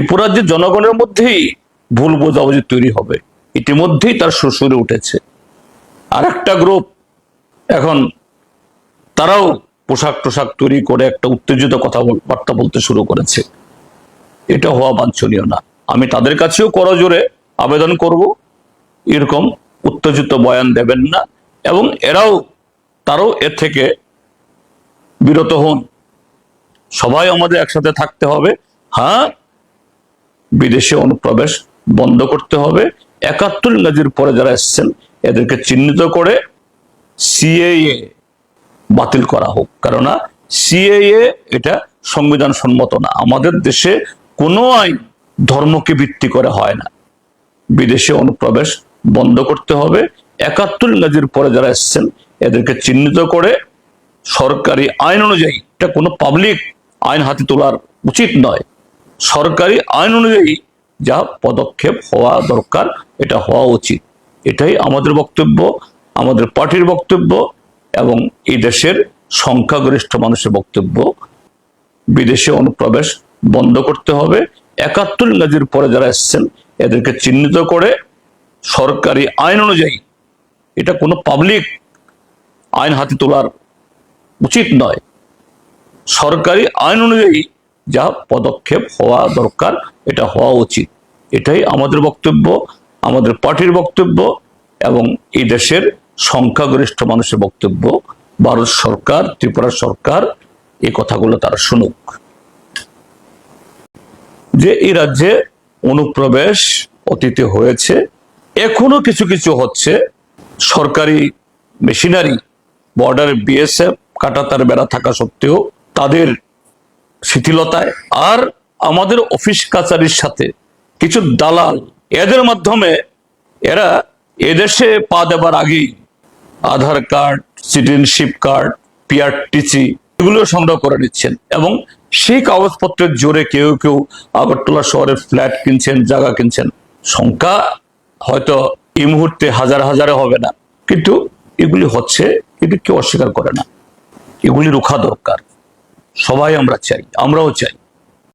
ত্রিপুরার যে জনগণের মধ্যেই ভুল বোঝাবুঝি তৈরি হবে, ইতিমধ্যেই তার শ্বশুরে উঠেছে। আর একটা গ্রুপ এখন তারাও পোশাক টোশাক তৈরি করে একটা উত্তেজিত কথাবার্তা বলতে শুরু করেছে। এটা হওয়া বাঞ্ছনীয় না। আমি তাদের কাছেও করজোরে আবেদন করব, এরকম উত্তেজিত বয়ান দেবেন না এবং এরাও, তারাও এর থেকে বিরত হন। সবাই আমাদের একসাথে থাকতে হবে। হ্যাঁ বিদেশে অনুপ্রবেশ বন্ধ করতে হবে। একাত্তর ইংরাজির পরে যারা এসছেন, এদেরকে চিহ্নিত করে সিএএ বাতিল করা হোক। কেননা সিএএ এটা সংবিধান সম্মত না। আমাদের দেশে কোনো আইন ধর্মকে ভিত্তি করে হয় না। বিদেশে অনুপ্রবেশ বন্ধ করতে হবে। একাত্তর ইংরাজির পরে যারা এসছেন, এদেরকে চিহ্নিত করে সরকারি আইন অনুযায়ী, এটা কোনো পাবলিক আইন হাতে তোলার উচিত নয়। সরকারি আইন অনুযায়ী যা পদক্ষেপ হওয়া দরকার, এটা হওয়া উচিত। এটাই আমাদের বক্তব্য, আমাদের পার্টির বক্তব্য এবং এই দেশের সংখ্যাগরিষ্ঠ মানুষের বক্তব্য। বিদেশে অনুপ্রবেশ বন্ধ করতে হবে। একাত্তর ইংরাজির পরে যারা এসছেন, এদেরকে চিহ্নিত করে সরকারি আইন অনুযায়ী, এটা কোনো পাবলিক আইন হাতে তোলার উচিত নয়। সরকারি আইন অনুযায়ী যা পদক্ষেপ হওয়া দরকার, এটা হওয়া উচিত। এটাই আমাদের বক্তব্য, আমাদের পার্টির বক্তব্য এবং এই দেশের সংখ্যাগরিষ্ঠ মানুষের বক্তব্য। ভারত সরকার, ত্রিপুরা সরকার এই কথাগুলো তারা শুনুক। যে এই রাজ্যে অনুপ্রবেশ অতীতে হয়েছে, এখনও কিছু কিছু হচ্ছে। সরকারি মেশিনারি বর্ডারে বিএসএফ, কাটাতার বেড়া থাকা সত্ত্বেও তাদের শিথিলতায় আর আমাদের অফিস কাচারির সাথে কিছু দালাল, এদের মাধ্যমে এরা এদেশে পা দেবার আগেই Aadhaar card citizenship card PRTC এগুলো সংগ্রহ করে নিচ্ছেন এবং সেই কাগজপত্রের জোরে কেউ কেউ আগরতলা শহরে ফ্ল্যাট কিনছেন, জায়গা কিনছেন। সংখ্যা হয়তো এই মুহূর্তে হাজার হাজারে হবে না। কিন্তু এগুলি হচ্ছে কিন্তু কেউ অস্বীকার করে না। এগুলি রোখা দরকার। সবাই আমরা চাই আমরাও চাই।